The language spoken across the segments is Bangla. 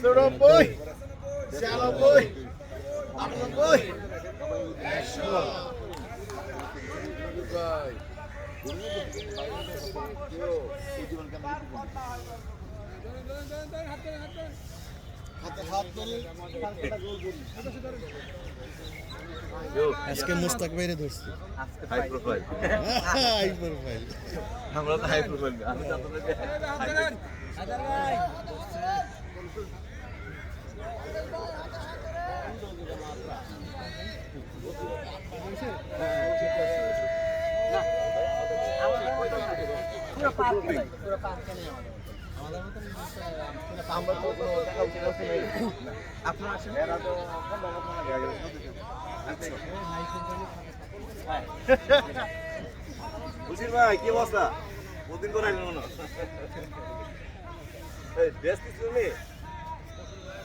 চুরানব্বই ছিয়ানব্বই আটানব্বই একশো। হাতে হাত আজকে মুস্তাক ভাইরে ধরছি। হাই প্রোফাইল হাই প্রোফাইল আমরা তো হাই প্রোফাইল আমি আপনারা ভাই কি অবস্থা প্রতিদিন করে আসবেন মনে হয়। ড্রেস কিছু নেই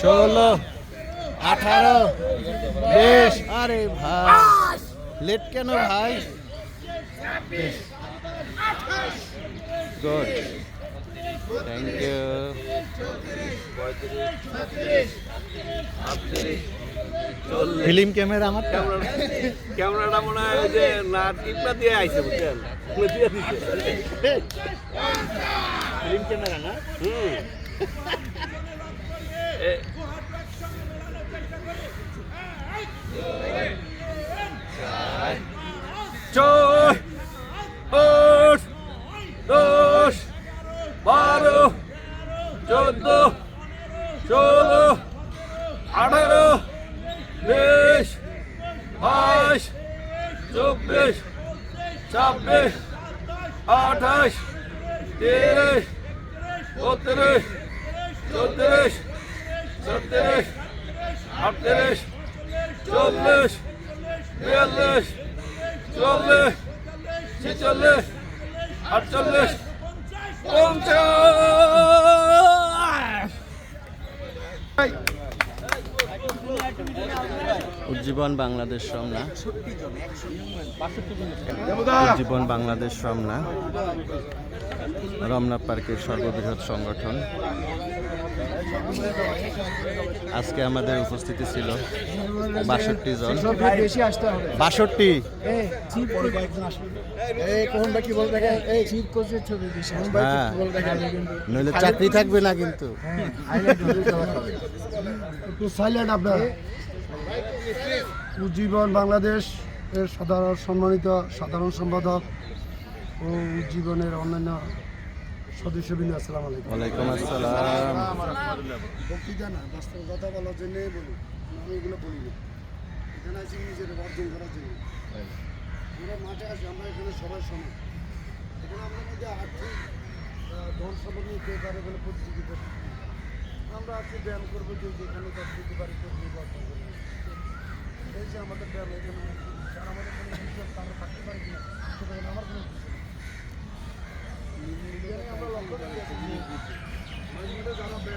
ষোলো আঠারো বেশ। আরে ভাই লেট কেন ভাই? Good thank you film camera আমার? ক্যামেরাটা মনে হয় যে না টিপটা দিয়ে আইছে বুঝছেন? দিয়ে দিছে। ফিল্ম ক্যামেরা না? হুম। বারো চোদ্দ, ষোলো, আঠারো, বিশ, বাইশ, চব্বিশ, ছাব্বিশ, আঠাশ, তিরিশ, বত্রিশ, চৌত্রিশ, ছত্রিশ, আটত্রিশ, চল্লিশ, বিয়াল্লিশ, চল্লিশ, ছেচল্লিশ, আটচল্লিশ উজ্জীবন বাংলাদেশ রমনা। উজ্জীবন বাংলাদেশ রমনা। রমনা পার্কের সর্ববৃহৎ সংগঠন। আজকে আমাদের উপস্থিতি ছিল বাষট্টি জন। বেশি আসতে হবে। বাষট্টি? হ্যাঁ। কিন্তু নইলে চাকরি থাকবে না কিন্তু। সাইলেন্ট উজ্জীবন বাংলাদেশ এর সাধারণ সম্মানিত সাধারণ সম্পাদক ও উজ্জীবনের অন্যান্য সদস্যবৃন্দ আসসালামু আলাইকুম। ওয়ালাইকুম আসসালাম। বক্তৃতা না বাস্তব কথা বলার জন্যই বলি আমি এগুলো বলি না। এখানে আছি নিজের অর্জন করার জন্য। আমরা মাঠে আসি আমরা এখানে সবাই সমান। এখানে আমাদের মধ্যে আর্থিক ধন সম্পদ নিয়ে কে পারে বলে প্রতিযোগিতা আমরা আজকে ব্যায়াম করব যে যেখানে তার দিতে পারি এই যে আমাদের ব্যায়াম এখানে আমাদের